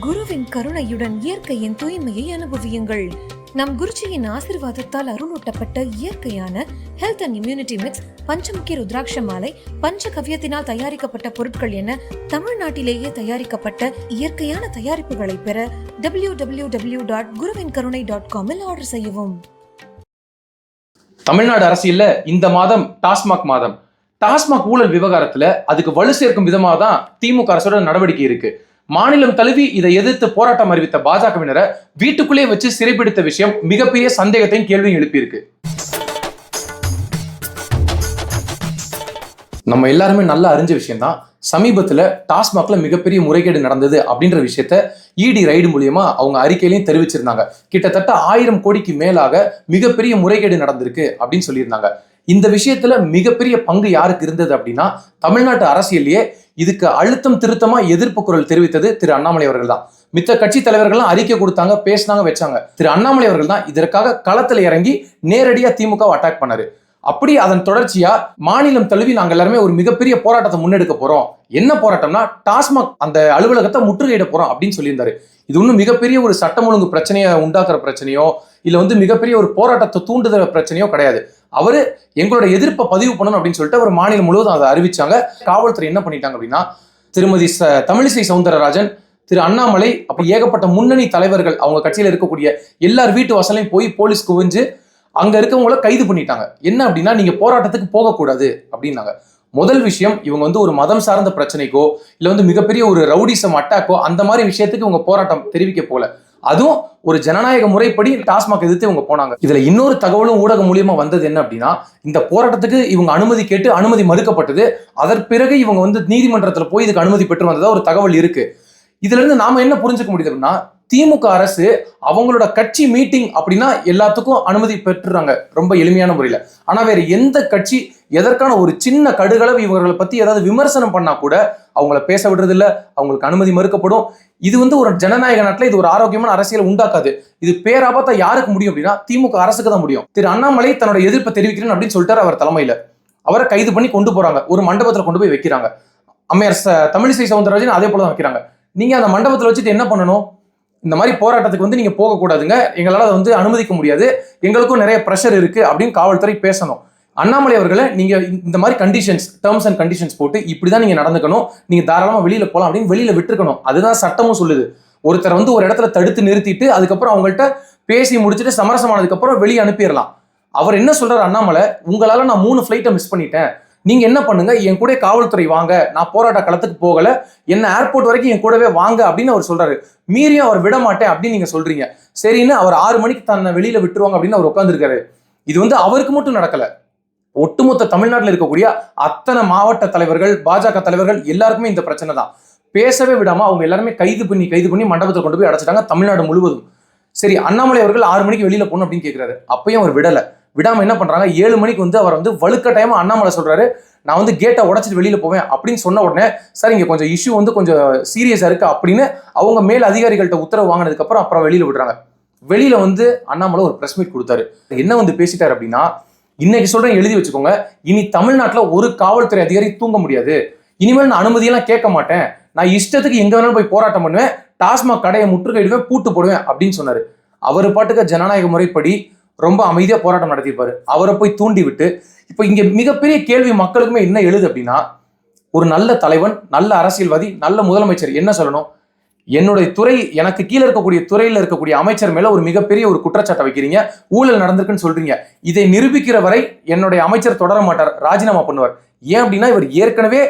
குருவின் கருணையுடன் இயற்கையின் தூய்மையை அனுபவியுங்கள். நம் குருஜியின் ஆசிர்வாதத்தால் அருளூட்டப்பட்ட இயற்கையான ஹெல்த் அண்ட் இம்யூனிட்டி மிக்ஸ் பஞ்சமுக்கிய ருத்ராட்ச மாலை பஞ்ச கவ்யத்தினால் தயாரிக்கப்பட்ட பொருட்கள் என தமிழ்நாட்டிலேயே தயாரிக்கப்பட்ட இயற்கையான தயாரிப்புகளை பெற டபிள்யூ டபிள்யூ டபிள்யூ டாட் குருவின் கருணை டாட் காமில் ஆர்டர் செய்யவும். தமிழ்நாடு அரசியல்ல இந்த மாதம் டாஸ்மாக் மாதம். டாஸ்மாக் ஊழல் விவகாரத்துல அதுக்கு வலு சேர்க்கும் விதமாக தான் திமுக அரசோட நடவடிக்கை இருக்கு. மாநிலம் தழுவி இதை எதிர்த்து போராட்டம் அறிவித்த பாஜகவினரை வீட்டுக்குள்ளே வச்சு சிறைப்பிடித்த விஷயம் மிகப்பெரிய சந்தேகத்தையும் கேள்வியும் எழுப்பியிருக்கு. நம்ம எல்லாருமே நல்லா அறிஞ்ச விஷயம் தான் சமீபத்துல டாஸ்மாக்ல மிகப்பெரிய முறைகேடு நடந்தது அப்படின்ற விஷயத்த இடி ரைடு மூலியமா அவங்க அறிக்கையிலையும் தெரிவிச்சிருந்தாங்க. கிட்டத்தட்ட ஆயிரம் கோடிக்கு மேலாக மிகப்பெரிய முறைகேடு நடந்திருக்கு அப்படின்னு சொல்லியிருந்தாங்க. இந்த விஷயத்துல மிகப்பெரிய பங்கு யாருக்கு இருந்தது அப்படின்னா தமிழ்நாட்டு அரசியல்லையே இதுக்கு அழுத்தம் திருத்தமா எதிர்ப்பு குரல் தெரிவித்தது திரு அண்ணாமலை அவர்கள் தான். மித்த கட்சி தலைவர்கள்லாம் அறிக்கை கொடுத்தாங்க பேசினாங்க வச்சாங்க. திரு அண்ணாமலை அவர்கள் தான் இதற்காக களத்துல இறங்கி நேரடியா திமுக அட்டாக் பண்ணாரு. அப்படி அதன் தொடர்ச்சியா மாநிலம் தழுவி நாங்க எல்லாருமே ஒரு மிகப்பெரிய போராட்டத்தை முன்னெடுக்க போறோம். என்ன போராட்டம்னா டாஸ்மாக் அந்த அலுவலகத்தை முற்றுகையிட போறோம் அப்படின்னு சொல்லியிருந்தாரு. இது ஒன்றும் மிகப்பெரிய ஒரு சட்டம் ஒழுங்கு பிரச்சனையை உண்டாக்குற பிரச்சனையோ இல்ல வந்து மிகப்பெரிய ஒரு போராட்டத்தை தூண்டுதல் பிரச்சனையோ கிடையாது. அவர் எங்களோட எதிர்ப்பை பதிவு பண்ணணும் அப்படின்னு சொல்லிட்டு அவர் மாநிலம் முழுவதும் அதை அறிவிச்சாங்க. காவல்துறை என்ன பண்ணிட்டாங்க அப்படின்னா திருமதி ச தமிழிசை சவுந்தரராஜன் திரு அண்ணாமலை அப்ப ஏகப்பட்ட முன்னணி தலைவர்கள் அவங்க கட்சியில் இருக்கக்கூடிய எல்லார் வீட்டு வாசலையும் போய் போலீஸ் குவிஞ்சு அங்க இருக்கவங்கள கைது பண்ணிட்டாங்க. என்ன அப்படின்னா நீங்க போராட்டத்துக்கு போகக்கூடாது அப்படின்னாங்க. முதல் விஷயம் இவங்க வந்து ஒரு மதம் சார்ந்த பிரச்சனைக்கோ இல்ல வந்து மிகப்பெரிய ஒரு ரவுடிசம் அட்டாக்கோ அந்த மாதிரி விஷயத்துக்கு இவங்க போராட்டம் தெரிவிக்க போல. அதுவும் ஒரு ஜனநாயக முறைப்படி டாஸ்மாக் எதிர்த்து இவங்க போனாங்க. இதுல இன்னொரு தகவலும் ஊடகம் மூலியமா வந்தது என்ன அப்படின்னா இந்த போராட்டத்துக்கு இவங்க அனுமதி கேட்டு அனுமதி மறுக்கப்பட்டது. அதன் பிறகு இவங்க வந்து நீதிமன்றத்துல போய் இதுக்கு அனுமதி பெற்று வந்ததா ஒரு தகவல் இருக்கு. இதுல இருந்து நாம என்ன புரிஞ்சுக்க முடியுது அப்படின்னா திமுக அரசு அவங்களோட கட்சி மீட்டிங் அப்படின்னா எல்லாத்துக்கும் அனுமதி பெற்றுறாங்க. ரொம்ப எளிமையான முறையில. ஆனா வேற எந்த கட்சி எதற்கான ஒரு சின்ன கடுகளவு இவர்களை பத்தி ஏதாவது விமர்சனம் பண்ணா கூட அவங்கள பேச விடுறது இல்ல அவங்களுக்கு அனுமதி மறுக்கப்படும். இது வந்து ஒரு ஜனநாயக நாட்டில் இது ஒரு ஆரோக்கியமான அரசியல் உண்டாக்காது. இது பேராபத்தா யாருக்கு முடியும் அப்படின்னா திமுக அரசுக்கு தான் முடியும். திரு அண்ணாமலை தன்னோட எதிர்ப்பை தெரிவிக்கிறேன் அப்படின்னு சொல்லிட்டாரு அவர் தலைமையில. அவரை கைது பண்ணி கொண்டு போறாங்க. ஒரு மண்டபத்துல கொண்டு போய் வைக்கிறாங்க. அம்மையார் ச- தமிழிசை சவுந்தரராஜன் அதே போல தான் வைக்கிறாங்க. நீங்க அந்த மண்டபத்துல வச்சுட்டு என்ன பண்ணணும்? இந்த மாதிரி போராட்டத்துக்கு வந்து நீங்க போகக்கூடாதுங்க. எங்களால் அதை வந்து அனுமதிக்க முடியாது. எங்களுக்கும் நிறைய ப்ரெஷர் இருக்கு அப்படின்னு காவல்துறை பேசணும். அண்ணாமலை அவர்களை நீங்க இந்த மாதிரி கண்டிஷன்ஸ் டேர்ம்ஸ் அண்ட் கண்டிஷன்ஸ் போட்டு இப்படிதான் நீங்க நடந்துக்கணும். நீங்க தாராளமா வெளியில போகலாம் அப்படின்னு வெளியில விட்டுருக்கணும். அதுதான் சட்டமும் சொல்லுது. ஒருத்தர் வந்து ஒரு இடத்துல தடுத்து நிறுத்திட்டு அதுக்கப்புறம் அவங்கள்ட்ட பேசி முடிச்சுட்டு சமரசமானதுக்கு அப்புறம் வெளியே அனுப்பிடலாம். அவர் என்ன சொல்றாரு அண்ணாமலை? உங்களால நான் மூணு ஃபிளைட்டை மிஸ் பண்ணிட்டேன். நீங்க என்ன பண்ணுங்க? என் கூட காவல்துறை வாங்க. நான் போராட்ட களத்துக்கு போகல. என்ன ஏர்போர்ட் வரைக்கும் என் கூடவே வாங்க அப்படின்னு அவர் சொல்றாரு. மீறியும் அவர் விட மாட்டேன் அப்படின்னு நீங்க சொல்றீங்க. சரின்னு அவர் ஆறு மணிக்கு தன்னை வெளியில விட்டுருவாங்க அப்படின்னு அவர் உட்காந்துருக்காரு இது வந்து அவருக்கு மட்டும் நடக்கல. ஒட்டுமொத்த தமிழ்நாட்டில் இருக்கக்கூடிய அத்தனை மாவட்ட தலைவர்கள் பாஜக தலைவர்கள் எல்லாருக்குமே இந்த பிரச்சனை தான். பேசவே விடாம அவங்க எல்லாருமே கைது பண்ணி கைது பண்ணி மண்டபத்தை கொண்டு போய் அடைச்சிட்டாங்க தமிழ்நாடு முழுவதும். சரி அண்ணாமலை அவர்கள் ஆறு மணிக்கு வெளியில போகணும் அப்படின்னு கேட்கிறாரு அப்பயும் அவர் விடலை. விடாமல் என்ன பண்ணுறாங்க ஏழு மணிக்கு வந்து அவர் வந்து வலுக்கட்டாயமா அண்ணாமலை சொல்கிறாரு நான் வந்து கேட்டை உடச்சிட்டு வெளியில் போவேன் அப்படின்னு சொன்ன உடனே சார் இங்கே கொஞ்சம் இஷ்யூ வந்து கொஞ்சம் சீரியஸாக இருக்குது அப்படின்னு அவங்க மேல் அதிகாரிகள்கிட்ட உத்தரவு வாங்கினதுக்கப்புறம் அப்புறம் வெளியில் விடுறாங்க. வெளியில் வந்து அண்ணாமலை ஒரு ப்ரெஸ் மீட் கொடுத்தாரு. என்ன வந்து பேசிட்டார் அப்படின்னா இன்னைக்கு சொல்கிறேன் எழுதி வச்சுக்கோங்க. இனி தமிழ்நாட்டில் ஒரு காவல்துறை அதிகாரி தூங்க முடியாது. இனிமேல் நான் அனுமதியெல்லாம் கேட்க மாட்டேன். நான் இஷ்டத்துக்கு எங்கே வேணாலும் போய் போராட்டம் பண்ணுவேன். டாஸ்மாக் கடையை முற்றுகையிடுவேன் பூட்டு போடுவேன் அப்படின்னு சொன்னார். அவர் பாட்டுக்கு ஜனநாயக முறைப்படி ரொம்ப அமைதியாக போராட்டம் நடத்தியிருப்பாரு. அவரை போய் தூண்டி விட்டு இப்போ இங்கே மிகப்பெரிய கேள்வி மக்களுக்குமே என்ன எழுது அப்படின்னா ஒரு நல்ல தலைவன் நல்ல அரசியல்வாதி நல்ல முதலமைச்சர் என்ன சொல்லணும்? என்னுடைய துறை எனக்கு கீழே இருக்கக்கூடிய துறையில் இருக்கக்கூடிய அமைச்சர் மேல ஒரு மிகப்பெரிய ஒரு குற்றச்சாட்டை வைக்கிறீங்க. ஊழல் நடந்திருக்குன்னு சொல்றீங்க. இதை நிரூபிக்கிற வரை என்னுடைய அமைச்சர் தொடர மாட்டார் ராஜினாமா பண்ணுவார். ஏன் அப்படின்னா இவர் ஏற்கனவே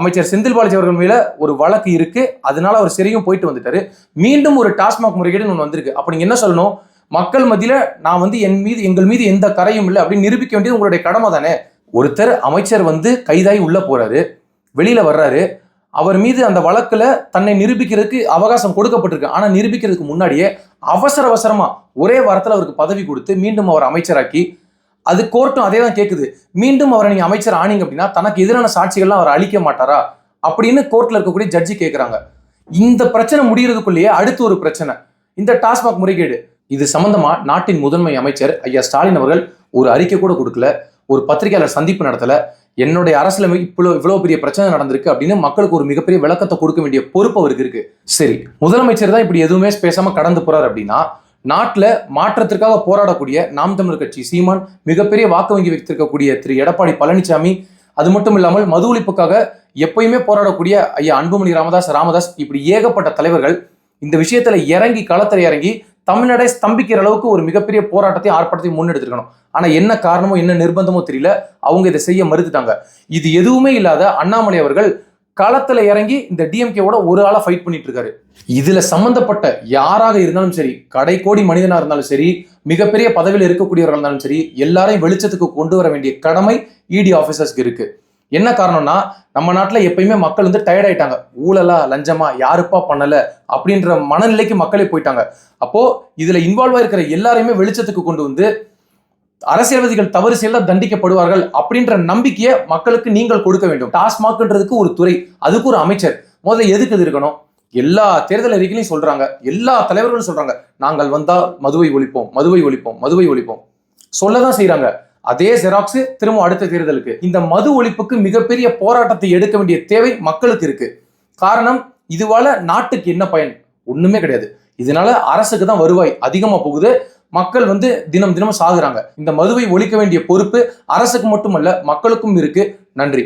அமைச்சர் செந்தில் பாலாஜி அவர்கள் மேல ஒரு வழக்கு இருக்கு. அதனால அவர் சிறையும் போயிட்டு வந்துட்டாரு. மீண்டும் ஒரு டாஸ்மாக் முறைகேடுன்னு ஒன்று வந்திருக்கு. அப்ப நீங்க என்ன சொல்லணும்? மக்கள் மத்தியில நான் வந்து என் மீது எங்கள் மீது எந்த கரையும் இல்லை அப்படின்னு நிரூபிக்க வேண்டியது உங்களுடைய கடமை தானே? ஒருத்தர் அமைச்சர் வந்து கைதாகி உள்ள போறாரு வெளியில வர்றாரு. அவர் மீது அந்த வழக்குல தன்னை நிரூபிக்கிறதுக்கு அவகாசம் கொடுக்கப்பட்டிருக்கு. ஆனா நிரூபிக்கிறதுக்கு முன்னாடியே அவசர அவசரமா ஒரே வாரத்தில் அவருக்கு பதவி கொடுத்து மீண்டும் அவர் அமைச்சராக்கி அது கோர்ட்டும் அதே தான் கேட்குது மீண்டும் அவரை நீங்க அமைச்சர் ஆனீங்க அப்படின்னா தனக்கு எதிரான சாட்சிகள்லாம் அவர் அழிக்க மாட்டாரா? அப்படின்னு கோர்ட்ல இருக்கக்கூடிய ஜட்ஜி கேட்குறாங்க இந்த பிரச்சனை முடியறதுக்குள்ளேயே அடுத்து ஒரு பிரச்சனை. இந்த டாஸ்மாக் முறைகேடு. இது சம்பந்தமா நாட்டின் முதன்மை அமைச்சர் ஐயா ஸ்டாலின் அவர்கள் ஒரு அறிக்கை கூட கொடுக்கல ஒரு பத்திரிகையாளர் சந்திப்பு நடத்தல. என்னுடைய அரசியலமைப்பு இவ்வளோ இவ்வளோ பெரிய பிரச்சனை நடந்திருக்கு அப்படின்னு மக்களுக்கு ஒரு மிகப்பெரிய விளக்கத்தை கொடுக்க வேண்டிய பொறுப்பு அவருக்கு இருக்கு. சரி முதலமைச்சர் தான் இப்படி எதுவுமே பேசாம கடந்து போறாரு அப்படின்னா நாட்டில் மாற்றத்திற்காக போராடக்கூடிய நாம் தமிழர் கட்சி சீமான் மிகப்பெரிய வாக்கு வங்கி வைத்திருக்கக்கூடிய திரு எடப்பாடி பழனிசாமி அது மட்டும் இல்லாமல் மது ஒழிப்புக்காக எப்பயுமே போராடக்கூடிய ஐயா அன்புமணி ராமதாஸ் ராமதாஸ் இப்படி ஏகப்பட்ட தலைவர்கள் இந்த விஷயத்துல இறங்கி களத்தில் இறங்கி தமிழ்நாடை ஸ்தம்பிக்கிற அளவுக்கு ஒரு மிகப்பெரிய போராட்டத்தையும் ஆர்ப்பாட்டத்தையும் முன்னெடுத்திருக்கணும். ஆனால் என்ன காரணமோ என்ன நிர்பந்தமோ தெரியல. அவங்க இதை செய்ய மறுத்துட்டாங்க. இது எதுவுமே இல்லாத அண்ணாமலை அவர்கள் களத்தில் இறங்கி இந்த டிஎம்கேவோட ஒரு ஆளாக ஃபைட் பண்ணிட்டு இருக்காரு இதுல சம்பந்தப்பட்ட யாராக இருந்தாலும் சரி கடைக்கோடி மனிதனாக இருந்தாலும் சரி மிகப்பெரிய பதவியில் இருக்கக்கூடியவர்கள் இருந்தாலும் சரி எல்லாரையும் வெளிச்சத்துக்கு கொண்டு வர வேண்டிய கடமை இடி ஆஃபீஸர்ஸ்க்கு இருக்கு. என்ன காரணம்னா நம்ம நாட்டில் எப்பயுமே மக்கள் வந்து டயர்ட் ஆயிட்டாங்க. ஊழலா லஞ்சமா யாருப்பா பண்ணல அப்படின்ற மனநிலைக்கு மக்களே போயிட்டாங்க. அப்போ இதுல இன்வால்வ் ஆயிருக்கிற எல்லாரையுமே வெளிச்சத்துக்கு கொண்டு வந்து அரசியல்வாதிகள் தவறு செய்தால் தண்டிக்கப்படுவார்கள் அப்படின்ற நம்பிக்கையை மக்களுக்கு நீங்கள் கொடுக்க வேண்டும். டாஸ்மாக்ன்றதுக்கு ஒரு துறை அதுக்கு ஒரு அமைச்சர். முதல்ல எதுக்கு இது இருக்கணும்? எல்லா தேர்தல் அறிக்கையிலையும் சொல்றாங்க. எல்லா தலைவர்களும் சொல்றாங்க. நாங்கள் வந்தால் மதுவை ஒழிப்போம் மதுவை ஒழிப்போம் மதுவை ஒழிப்போம். சொல்லதான் செய்யறாங்க அதே ஜெராக்ஸ் திரும்ப அடுத்த தேர்தலுக்கு. இந்த மது ஒழிப்புக்கு மிகப்பெரிய போராட்டத்தை எடுக்க வேண்டிய தேவை மக்களுக்கு இருக்கு. காரணம் இதுவால நாட்டுக்கு என்ன பயன்? ஒண்ணுமே கிடையாது. இதனால அரசுக்கு தான் வருவாய் அதிகமா போகுது. மக்கள் வந்து தினம் தினம் சாகுறாங்க. இந்த மதுவை ஒழிக்க வேண்டிய பொறுப்பு அரசுக்கு மட்டுமல்ல மக்களுக்கும் இருக்கு. நன்றி.